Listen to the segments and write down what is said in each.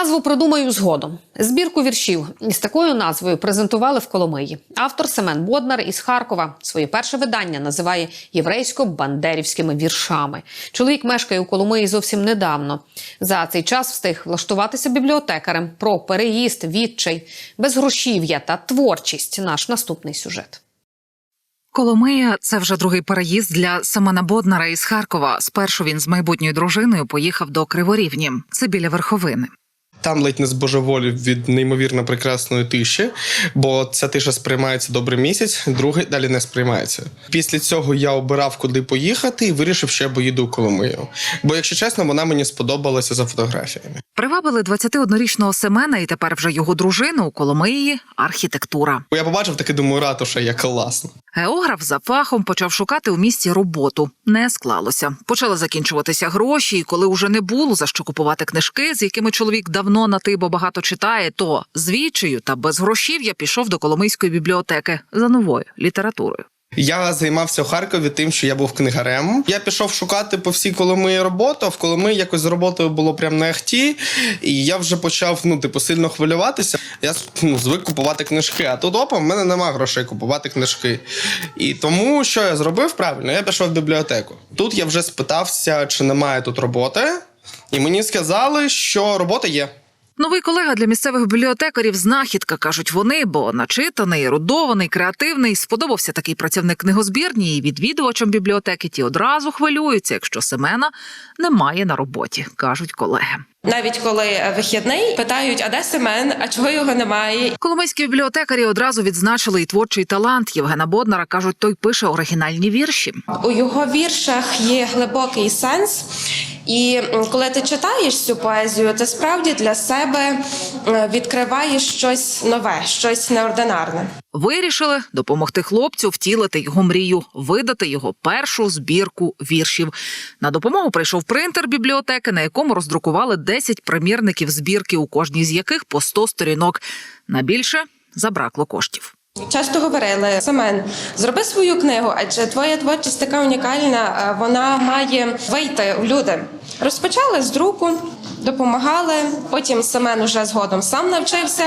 Назву придумаю згодом. Збірку віршів із такою назвою презентували в Коломиї. Автор Семен Боднар із Харкова своє перше видання називає єврейсько-бандерівськими віршами. Чоловік мешкає у Коломиї зовсім недавно. За цей час встиг влаштуватися бібліотекарем про переїзд, відчай, безгрошів'я та творчість. Наш наступний сюжет. Коломия – це вже другий переїзд для Семена Боднара із Харкова. Спершу він з майбутньою дружиною поїхав до Криворівні. Це біля верховини. Там ледь не збожеволів від неймовірно прекрасної тиші, бо ця тиша сприймається добрий місяць, другий далі не сприймається. Після цього я обирав, куди поїхати, і вирішив, що я поїду у Коломию. Бо, якщо чесно, вона мені сподобалася за фотографіями. Привабили 21-річного Семена і тепер вже його дружину у Коломиї – архітектура. Я побачив таки, думаю, ратуша, як класно. Географ за фахом почав шукати у місті роботу. Не склалося. Почали закінчуватися гроші, і коли уже не було за що купувати книжки, з якими чоловік давно на ти, бо багато читає, то з та без грошів я пішов до Коломийської бібліотеки за новою літературою. Я займався у Харкові тим, що я був книгарем. Я пішов шукати по всій Коломиї роботу, а в Коломиї якось з роботою було прям не ахті. І я вже почав ну, типу, сильно хвилюватися. Я ну, звик купувати книжки. А тут опа, в мене нема грошей купувати книжки. І тому що я зробив правильно, я пішов в бібліотеку. Тут я вже спитався, чи немає тут роботи, і мені сказали, що робота є. Новий колега для місцевих бібліотекарів знахідка, кажуть вони, бо начитаний, ерудований, креативний. Сподобався такий працівник книгозбірні, і відвідувачам бібліотеки ті одразу хвилюються, якщо Семена немає на роботі, кажуть колеги. Навіть коли вихідний питають, а де Семен, а чого його немає? Коломийські бібліотекарі одразу відзначили і творчий талант Євгена Боднара. кажуть, той пише оригінальні вірші. У його віршах є глибокий сенс. І коли ти читаєш цю поезію, ти справді для себе е, відкриваєш щось нове, щось неординарне. Вирішили допомогти хлопцю втілити його мрію, видати його першу збірку віршів. На допомогу прийшов принтер бібліотеки, на якому роздрукували 10 примірників збірки, у кожній з яких по 100 сторінок. На більше забракло коштів. Часто говорили Семен, зроби свою книгу, адже твоя творчість така унікальна, вона має вийти в люди. Розпочали з друку, допомагали. Потім Семен уже згодом сам навчився,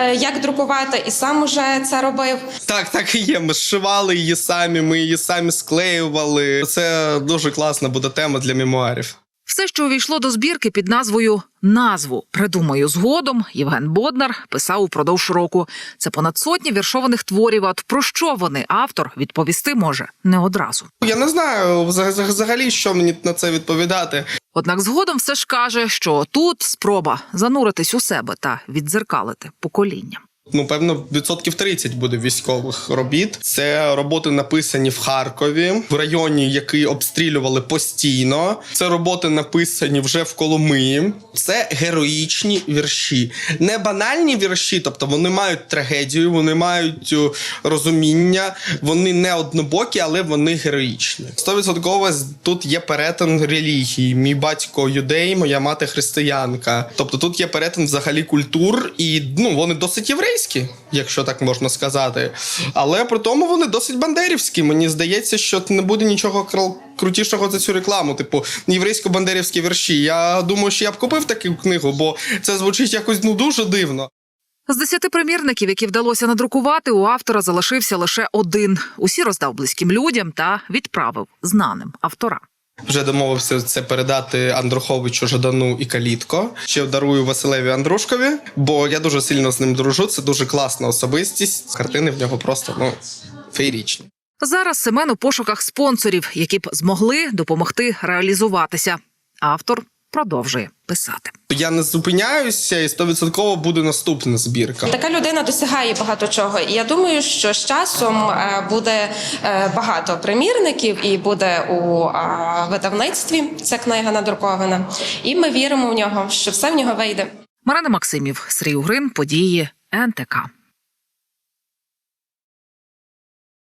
е, як друкувати, і сам уже це робив. Так, так і є. Ми зшивали її самі, ми її самі склеювали. Це дуже класна буде тема для мемуарів. Все, що увійшло до збірки під назвою Назву придумаю згодом. Євген Боднар писав упродовж року. Це понад сотні віршованих творів. А От про що вони автор відповісти може не одразу. Я не знаю взаг- взагалі, що мені на це відповідати. Однак згодом все ж каже, що тут спроба зануритись у себе та віддзеркалити покоління. Ну, певно, відсотків 30 буде військових робіт. Це роботи написані в Харкові, в районі, який обстрілювали постійно. Це роботи написані вже в Коломиї. Це героїчні вірші, не банальні вірші, тобто вони мають трагедію, вони мають е, розуміння, вони не однобокі, але вони героїчні. Стовідсотково тут є перетин релігії. Мій батько юдей, моя мати християнка. Тобто тут є перетин взагалі культур, і ну вони досить єврейські, якщо так можна сказати. Але при тому вони досить бандерівські. Мені здається, що не буде нічого крутішого за цю рекламу, типу єврейсько-бандерівські вірші. Я думаю, що я б купив таку книгу, бо це звучить якось ну дуже дивно. З десяти примірників, які вдалося надрукувати, у автора залишився лише один. Усі роздав близьким людям та відправив знаним авторам. Вже домовився це передати Андруховичу Жадану і Калітко. Ще дарую Василеві Андрушкові, бо я дуже сильно з ним дружу. Це дуже класна особистість. Картини в нього просто ну феєрічні. Зараз Семен у пошуках спонсорів, які б змогли допомогти реалізуватися. Автор продовжує писати. Я не зупиняюся, і стовідсотково буде наступна збірка. Така людина досягає багато чого. І я думаю, що з часом е, буде е, багато примірників і буде у видавництві ця книга надрукована. І ми віримо в нього, що все в нього вийде. Марина Максимів, Срій Угрин, події НТК.